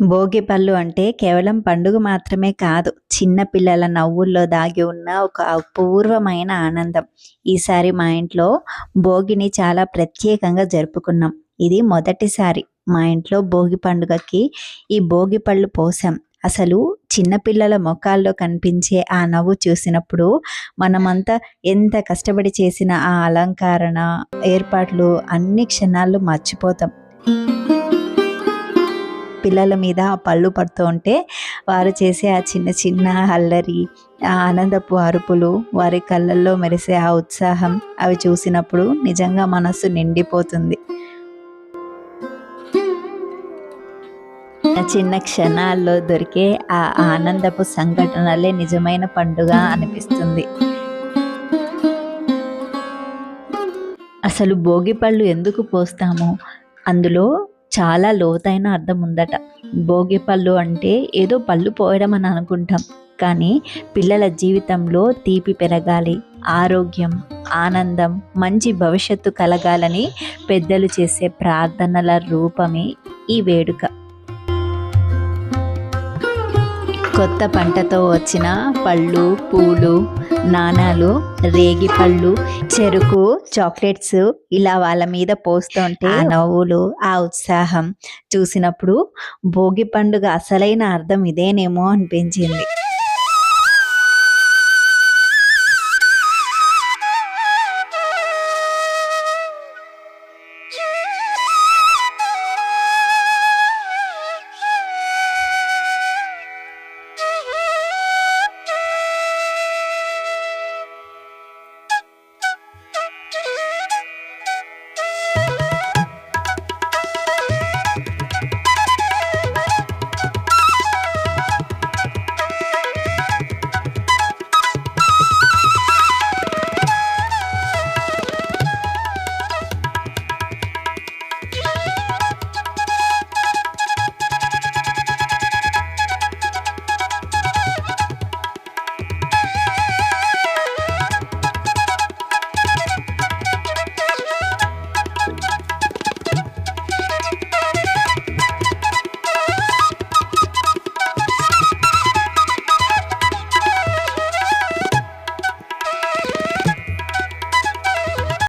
భోగి పళ్ళు అంటే కేవలం పండుగ మాత్రమే కాదు చిన్న పిల్లల నవ్వుల్లో దాగి ఉన్న ఒక అపూర్వమైన ఆనందం. ఈసారి మా ఇంట్లో భోగిని చాలా ప్రత్యేకంగా జరుపుకున్నాం. ఇది మొదటిసారి మా ఇంట్లో భోగి పండుగకి ఈ భోగి పళ్ళు పోసాం. అసలు చిన్నపిల్లల ముఖాల్లో కనిపించే ఆ నవ్వు చూసినప్పుడు మనమంతా ఎంత కష్టపడి చేసిన ఆ అలంకరణ ఏర్పాట్లు అన్ని క్షణాల్లో మర్చిపోతాం. పిల్లల మీద ఆ పళ్ళు పడుతూ ఉంటే వారు చేసే ఆ చిన్న చిన్న అల్లరి ఆ ఆనందపు అరుపులు వారి కళ్ళల్లో మెరిసే ఆ ఉత్సాహం అవి చూసినప్పుడు నిజంగా మనస్సు నిండిపోతుంది. ఆ చిన్న క్షణాల్లో దొరికే ఆ ఆనందపు సంఘటనలే నిజమైన పండుగ అనిపిస్తుంది. అసలు భోగి పళ్ళు ఎందుకు పోస్తాము? అందులో చాలా లోతైన అర్థం ఉందట. భోగి పళ్ళు అంటే ఏదో పళ్ళు పోయడం అని అనుకుంటాం. కానీ పిల్లల జీవితంలో తీపి పెరగాలి ఆరోగ్యం ఆనందం మంచి భవిష్యత్తు కలగాలని పెద్దలు చేసే ప్రార్థనల రూపమే ఈ వేడుక. కొత్త పంటతో వచ్చిన పళ్ళు పూలు నాణాలు రేగి పళ్ళు చెరుకు చాక్లెట్స్ ఇలా వాళ్ళ మీద పోస్తుంటే ఆ నవ్వులు ఆ ఉత్సాహం చూసినప్పుడు భోగి పండుగ అసలైన అర్థం ఇదేనేమో అనిపించింది.